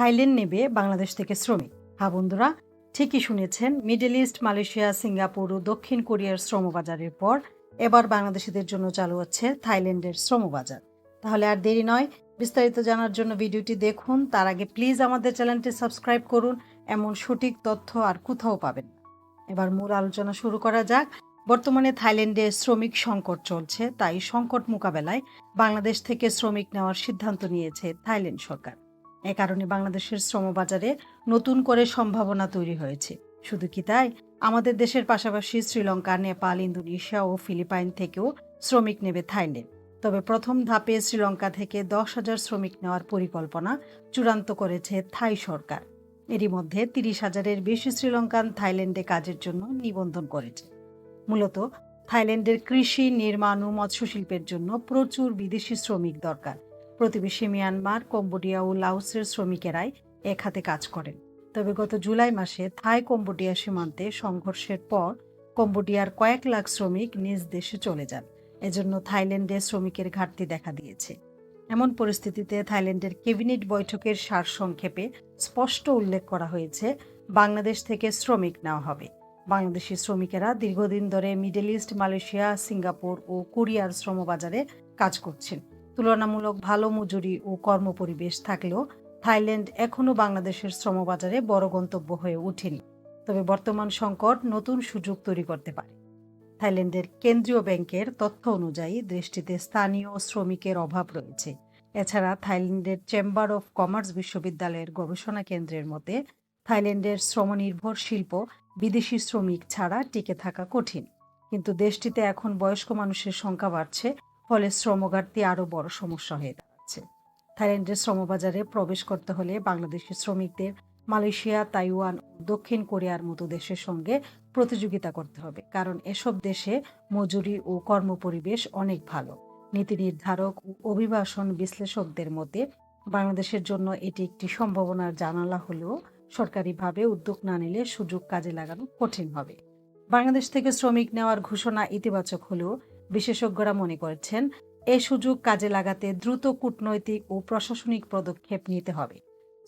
Thailand নেবে বাংলাদেশ থেকে শ্রমিক। হ্যাঁ বন্ধুরা, ঠিকই শুনেছেন, মিডল ইস্ট, মালয়েশিয়া, সিঙ্গাপুর ও দক্ষিণ কোরিয়ার শ্রমবাজারের পর এবার বাংলাদেশিদের জন্য চালু হচ্ছে থাইল্যান্ডের শ্রমবাজার। তাহলে আর দেরি নয়, বিস্তারিত জানার জন্য ভিডিওটি দেখুন। তার আগে প্লিজ আমাদের চ্যানেলটি সাবস্ক্রাইব করুন, এমন সঠিক তথ্য আর কোথাও পাবেন এবার মূল আলোচনা শুরু করা যাক। বর্তমানে থাইল্যান্ডে শ্রমিক সংকট চলছে, তাই সংকট মোকাবেলায় বাংলাদেশ থেকে শ্রমিক নেওয়ার সিদ্ধান্ত নিয়েছে থাইল্যান্ড সরকার। এ কারণে বাংলাদেশের শ্রমবাজারে নতুন করে সম্ভাবনা তৈরি হয়েছে। শুধু কি তাই? আমাদের দেশের পাশাপাশি শ্রীলঙ্কা, নেপাল, ইন্দোনেশিয়া ও ফিলিপাইন থেকেও শ্রমিক নেবে থাইল্যান্ড। তবে প্রথম ধাপে শ্রীলঙ্কা থেকে দশ হাজার শ্রমিক নেওয়ার পরিকল্পনা চূড়ান্ত করেছে থাই সরকার। এরই মধ্যে তিরিশ হাজারের বেশি শ্রীলঙ্কান থাইল্যান্ডে কাজের জন্য নিবন্ধন করেছে। মূলত থাইল্যান্ডের কৃষি, নির্মাণ ও মৎস্যশিল্পের জন্য প্রচুর বিদেশি শ্রমিক দরকার। প্রতিবেশী মিয়ানমার, কম্বোডিয়া ও লাওসের শ্রমিকেরাই এক হাতে কাজ করেন। তবে গত জুলাই মাসে থাই কম্বোডিয়া সীমান্তে সংঘর্ষের পর কম্বোডিয়ার কয়েক লাখ শ্রমিক নিজ দেশে চলে যান। এজন্য থাইল্যান্ডে শ্রমিকের ঘাটতি দেখা দিয়েছে। এমন পরিস্থিতিতে থাইল্যান্ডের ক্যাবিনেট বৈঠকের সারসংক্ষেপে স্পষ্ট উল্লেখ করা হয়েছে, বাংলাদেশ থেকে শ্রমিক নেওয়া হবে। বাংলাদেশি শ্রমিকেরা দীর্ঘদিন ধরে মিডল ইস্ট, মালয়েশিয়া, সিঙ্গাপুর ও কোরিয়ার শ্রমবাজারে কাজ করছেন। তুলনামূলক ভালো মজুরি ও কর্মপরিবেশ থাকলেও থাইল্যান্ড এখনও বাংলাদেশের শ্রমবাজারে বড় গন্তব্য হয়ে ওঠেনি। তবে বর্তমান সংকট নতুন সুযোগ তৈরি করতে পারে। থাইল্যান্ডের কেন্দ্রীয় ব্যাংকের তথ্য অনুযায়ী দেশটিতে স্থানীয় শ্রমিকের অভাব রয়েছে। এছাড়া থাইল্যান্ডের চেম্বার অফ কমার্স বিশ্ববিদ্যালয়ের গবেষণা কেন্দ্রের মতে, থাইল্যান্ডের শ্রমনির্ভর শিল্প বিদেশি শ্রমিক ছাড়া টিকে থাকা কঠিন। কিন্তু দেশটিতে এখন বয়স্ক মানুষের সংখ্যা বাড়ছে ফলে শ্রমঘাটতি আরও বড় সমস্যা হয়ে দাঁড়াচ্ছে। থাইল্যান্ডের শ্রমবাজারে প্রবেশ করতে হলে বাংলাদেশি শ্রমিকদের মালয়েশিয়া, তাইওয়ান দক্ষিণ কোরিয়ার মতো দেশের সঙ্গে প্রতিযোগিতা করতে হবে, কারণ এসব দেশে মজুরি ও কর্মপরিবেশ অনেক ভালো। নীতি নির্ধারক ও অভিবাসন বিশ্লেষকদের মতে, বাংলাদেশের জন্য এটি একটি সম্ভাবনার জানালা হলেও সরকারিভাবে উদ্যোগ না নিলে সুযোগ কাজে লাগানো কঠিন হবে। বাংলাদেশ থেকে শ্রমিক নেওয়ার ঘোষণা ইতিবাচক হলেও বিশেষজ্ঞরা মনে করছেন, এ সুযোগ কাজে লাগাতে দ্রুত কূটনৈতিক ও প্রশাসনিক পদক্ষেপ নিতে হবে।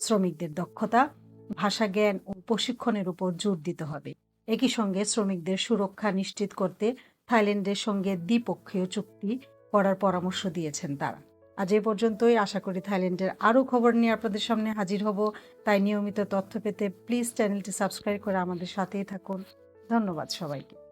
শ্রমিকদের দক্ষতা ভাষা জ্ঞান ও প্রশিক্ষণের উপর জোর দিতে হবে। একই সঙ্গে শ্রমিকদের সুরক্ষা নিশ্চিত করতে থাইল্যান্ডের সঙ্গে দ্বিপক্ষীয় চুক্তি করার পরামর্শ দিয়েছেন তারা। আজ এ পর্যন্তই। আশা করি থাইল্যান্ডের আরও খবর নিয়ে আপনাদের সামনে হাজির হব। তাই নিয়মিত তথ্য পেতে প্লিজ চ্যানেলটি সাবস্ক্রাইব করে আমাদের সাথেই থাকুন। ধন্যবাদ সবাইকে।